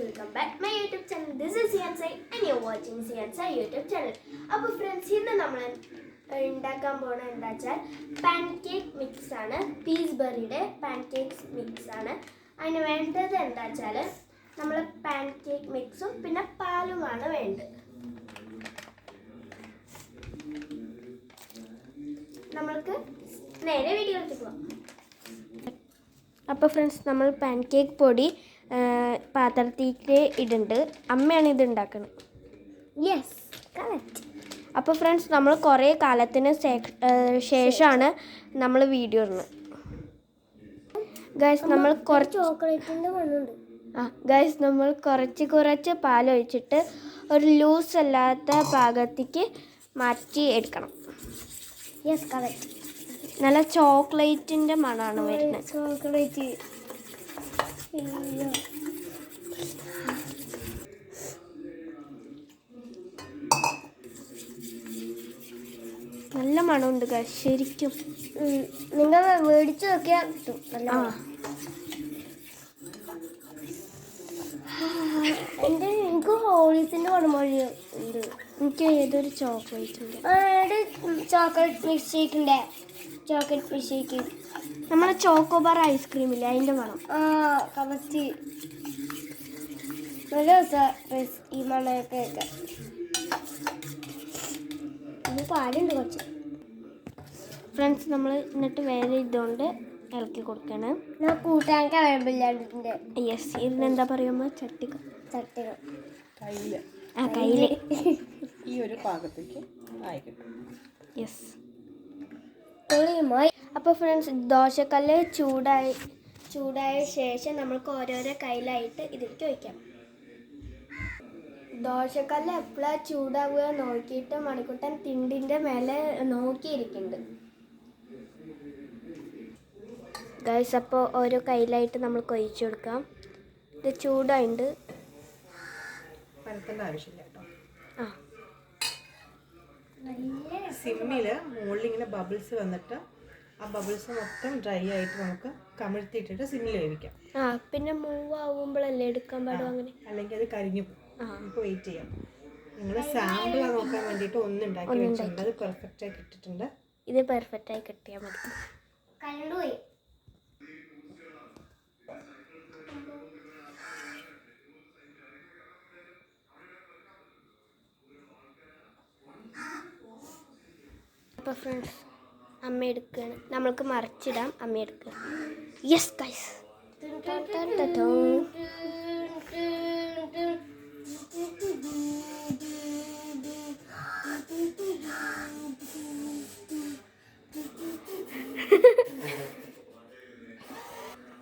Welcome back my YouTube channel this is സിയാൻസൈ and you watching സിയാൻസൈ YouTube channel അപ്പോൾ friends ഇന്ന് നമ്മൾ ഉണ്ടാക്കാൻ പോണ എന്താ വെച്ചാൽ പാൻ കേക്ക് മിക്സ് ആണ്. പീസ് ബെറിയുടെ പാൻ കേക്ക്സ് മിക്സ് ആണ്. അതിന് വേണ്ടത് എന്താ വെച്ചാൽ നമ്മൾ പാൻ കേക്ക് മിക്സും പിന്നെ പാലുമാണ് വേണ്ടത്. നമ്മൾക്ക് നേരെ വീഡിയോ എടുത്തു പോവാം. അപ്പോൾ ഫ്രണ്ട്സ് നമ്മൾ പാൻ കേക്ക് പൊടി പാത്രത്തിലേക്ക് ഇടുന്നുണ്ട്. അമ്മയാണ് ഇത് ഉണ്ടാക്കുന്നത് യെസ് കറക്റ്റ് അപ്പോൾ ഫ്രണ്ട്സ് നമ്മൾ കുറേ കാലത്തിന് ശേഷമാണ് നമ്മൾ വീഡിയോ ഇടുന്നത്. ഗൈസ് നമ്മൾ കുറച്ച് മണ്ണുണ്ട് ആ ഗൈസ് നമ്മൾ കുറച്ച് കുറച്ച് പാലൊഴിച്ചിട്ട് ഒരു ലൂസ് അല്ലാത്ത പാകത്തേക്ക് മാറ്റി എടുക്കണം. യെസ് കറക്റ്റ് നല്ല ചോക്ലേറ്റിന്റെ മണമാണ് വരുന്നത്. ചോക്ലേറ്റ് നല്ല മണമുണ്ട് ശരിക്കും. നിങ്ങൾ മേടിച്ചു നോക്കിയാൽ കിട്ടും. നല്ല ആ എന്റെ ഹോളീസിന്റെ മണമൊഴി ഉണ്ട്. എനിക്ക് ഏതൊരു ചോക്ലേറ്റിന്റെ ചോക്ലേറ്റ് മിക്സ് ഷേക്കിന്റെ ചോക്ലേറ്റ് മിക്സ് ഷേക്ക് നമ്മളെ ചോക്കോബാർ ഐസ്ക്രീം ഇല്ലേ? അതിന്റെ മണം ആ കറക്റ്റ് നല്ല ദിവസം ഈ മണമൊക്കെ പാലുണ്ട് കുറച്ച്. ഫ്രണ്ട്സ് നമ്മൾ എന്നിട്ട് വേറെ ഇതുകൊണ്ട് ഇളക്കി കൊടുക്കണം. ഞാൻ കൂട്ടാൻ കഴിയുമ്പോൾ യെസ് ഇതിനെന്താ പറയുമ്പോൾ ചട്ടിക ചട്ടികൾ കയ്യിൽ ആ കയ്യിൽ ഈ ഒരു പാകത്തേക്ക് ആയി കിട്ടും യെസ് അപ്പോൾ ഫ്രണ്ട്സ് ദോശക്കല്ല് ചൂടായി ചൂടായ ശേഷം നമ്മൾക്ക് ഓരോരോ കയ്യിലായിട്ട് ഇതിലേക്ക് വയ്ക്കാം ദോശക്കല്ല് എപ്പോഴാണ് ചൂടാവുക നോക്കിയിട്ട് മണിക്കുട്ടൻ തിണ്ടിന്റെ മേലെ നോക്കിയിരിക്കുന്നുണ്ട്. ഗൈസ് അപ്പോൾ ഓരോ കയ്യിലായിട്ട് നമ്മൾ കൊഴിച്ചു കൊടുക്കാം. ഇത് ചൂടായിട്ടുണ്ട് പരത്തേണ്ട ആവശ്യമില്ല കേട്ടോ. സിമ്മിൽ മുകളിൽ ഇങ്ങനെ ബബിൾസ് വന്നിട്ട് ആ ബബിൾസ് മൊത്തം ഡ്രൈ ആയിട്ട് നമുക്ക് കമിഴ്ത്തിയിട്ടിട്ട് സിമ്മിൽ വേവിക്കാം. ആ പിന്നെ മൂവ് ആവുമ്പോഴല്ലേ എടുക്കാൻ പാടും അങ്ങനെ? അല്ലെങ്കിൽ അത് കരിഞ്ഞു പോകും. നമുക്ക് വെയിറ്റ് ചെയ്യാം. നിങ്ങൾ സാമ്പിൾ നോക്കാൻ വേണ്ടിയിട്ട് ഒന്ന് ഉണ്ടാക്കി വെച്ചിട്ടുണ്ട്. അത് പെർഫെക്റ്റ് ആയി കിട്ടിയിട്ടുണ്ട്. ഇത് പെർഫെക്റ്റ് ആയി കിട്ടിയാൽ മതി. കണ്ടുപോയി അപ്പോൾ ഫ്രണ്ട്സ് അമ്മ എടുക്കുകയാണ് നമ്മൾക്ക് മറിച്ചിടാം അമ്മ എടുക്കുക യെസ് കൈസ്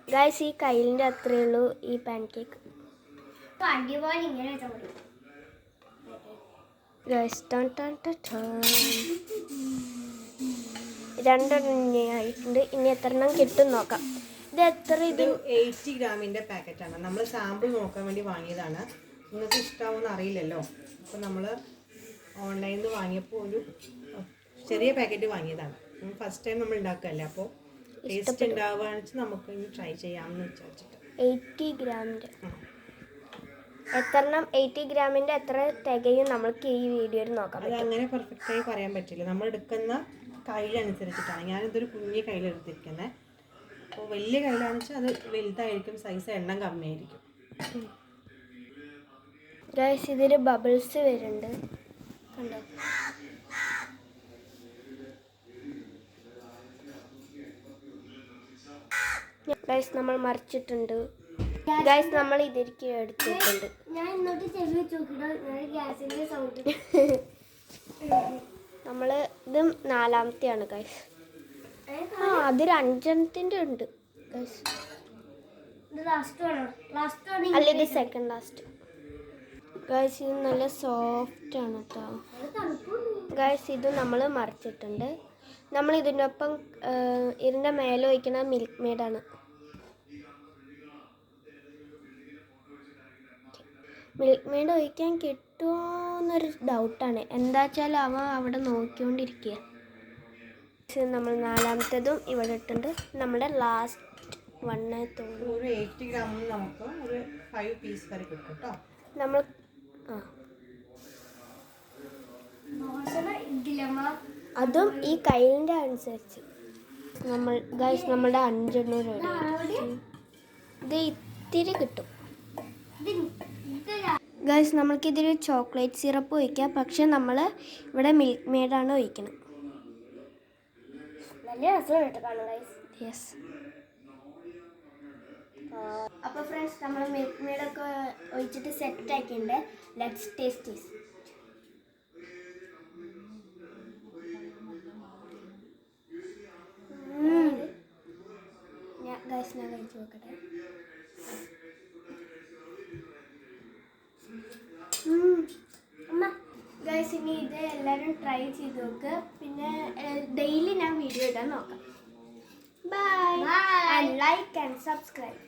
ഗൈസ് ഈ കയ്യിലിന്റെ അത്രയേ ഉള്ളൂ ഈ പാൻ കേക്ക് അടിപൊളി ഇങ്ങനെ ഗൈസ് ടൺ ടൺ ടൺ ടൺ. രണ്ടെണ്ണം ആയിട്ടുണ്ട് ഇനി എത്രണ്ണം കിട്ടും നോക്കാം. ഇത് എത്ര ഇത്? എയ്റ്റി ഗ്രാമിന്റെ പാക്കറ്റാണ്. നമ്മൾ സാമ്പിൾ നോക്കാൻ വേണ്ടി വാങ്ങിയതാണ്. നിങ്ങൾക്ക് ഇഷ്ടമാവുമെന്ന് അറിയില്ലല്ലോ. അപ്പോൾ നമ്മൾ ഓൺലൈനിൽ നിന്ന് വാങ്ങിയപ്പോൾ ഒരു ചെറിയ പാക്കറ്റ് വാങ്ങിയതാണ്. ഫസ്റ്റ് ടൈം നമ്മൾ ഉണ്ടാക്കുകയല്ലേ? അപ്പോൾ ടേസ്റ്റ് ഉണ്ടാവുകയാണെന്ന് വെച്ചാൽ നമുക്ക് ഇനി ട്രൈ ചെയ്യാമെന്ന് വിചാരിച്ചിട്ട്. എയ്റ്റി ഗ്രാമിന്റെ എത്രണ്ണം? എയ്റ്റി ഗ്രാമിന്റെ എത്ര തികയും നമ്മൾക്ക് ഈ വീഡിയോയിൽ നോക്കാം അത് അങ്ങനെ പെർഫെക്റ്റായി പറയാൻ പറ്റില്ല. നമ്മൾ എടുക്കുന്ന കയ്യിലനുസരിച്ചിട്ടാണ്. ഞാനിതൊരു കുഞ്ഞി കയ്യിലെടുത്തിരിക്കുന്നത് അപ്പോൾ വലിയ കയ്യിലാണെന്ന് വെച്ചാൽ അത് വലുതായിരിക്കും സൈസ് എണ്ണം കമ്മിയായിരിക്കും. ഗൈസ് ഇതിൽ ബബിൾസ് വരുന്നുണ്ട്. കണ്ടോ? ഗൈസ് നമ്മൾ മറിച്ചിട്ടുണ്ട്. ഗൈസ് നമ്മൾ ഇതിരിക്കും എടുത്തിട്ടുണ്ട്. ഞാൻ ഇന്നോട്ട് ചെവി വെച്ച് നോക്കിട്ടോ ഞാൻ ഗ്യാസിന്റെ സൗണ്ട് നമ്മൾ ഇത് നാലാമത്തെയാണ് ഗൈസ് ആ അതിൽ അഞ്ചെണ്ണത്തിന്റെ ഉണ്ട് ഗൈസ് അല്ല ഇത് സെക്കൻഡ് ലാസ്റ്റ് ഗൈസ് ഇത് നല്ല സോഫ്റ്റ് ആണ് കേട്ടോ ഗൈസ് ഇത് നമ്മൾ മറിച്ചിട്ടുണ്ട്. നമ്മൾ ഇതിനൊപ്പം ഇതിന്റെ മേലെ ഒഴിക്കുന്ന മിൽക്ക് മെയ്ഡാണ് മിൽക്ക് മെയ്ഡ് ഒഴിക്കാൻ കിട്ടുമോ എന്നൊരു ഡൗട്ടാണ് എന്താ വെച്ചാൽ അവ അവിടെ നോക്കിക്കൊണ്ടിരിക്കുക നമ്മൾ നാലാമത്തേതും ഇവിടെ ഇട്ടുണ്ട്. നമ്മുടെ ലാസ്റ്റ് വണ്ണേ തോന്നുന്നു. ഒരു എയ്റ്റി ഗ്രാമിന് നമുക്ക് ഒരു ഫൈവ് പീസ് വരെ കിട്ടും കേട്ടോ. നമ്മൾ ആ. അതും ഈ കയ്യിന്റെ അനുസരിച്ച്. നമ്മൾ ഗൈസ് നമ്മുടെ അഞ്ചെണ്ണൂറ് ഇത് ഇത്തിരി കിട്ടും. ഗൈസ് നമ്മൾക്കിതിൽ ചോക്ലേറ്റ് സിറപ്പ് ഒഴിക്കാം. പക്ഷെ നമ്മൾ ഇവിടെ മിൽക്ക് മെയ്ഡാണ് ഒഴിക്കുന്നത് നല്ല രസമാണ് കാണാൻ ഗൈസ് യെസ് അപ്പോൾ ഫ്രണ്ട്സ് നമ്മൾ മിൽക്ക് മെയ്ഡൊക്കെ ഒഴിച്ചിട്ട് സെറ്റ് ആക്കിയിട്ടുണ്ട്. ലെറ്റ്സ് ടേസ്റ്റ് ഞാൻ ഗൈസ് ഞാൻ കഴിച്ചു നോക്കട്ടെ അമ്മ ഇനി ഇത് എല്ലാവരും ട്രൈ ചെയ്ത് നോക്ക്. പിന്നെ ഡെയിലി ഞാൻ വീഡിയോ ഇടാൻ നോക്കാം. By like and subscribe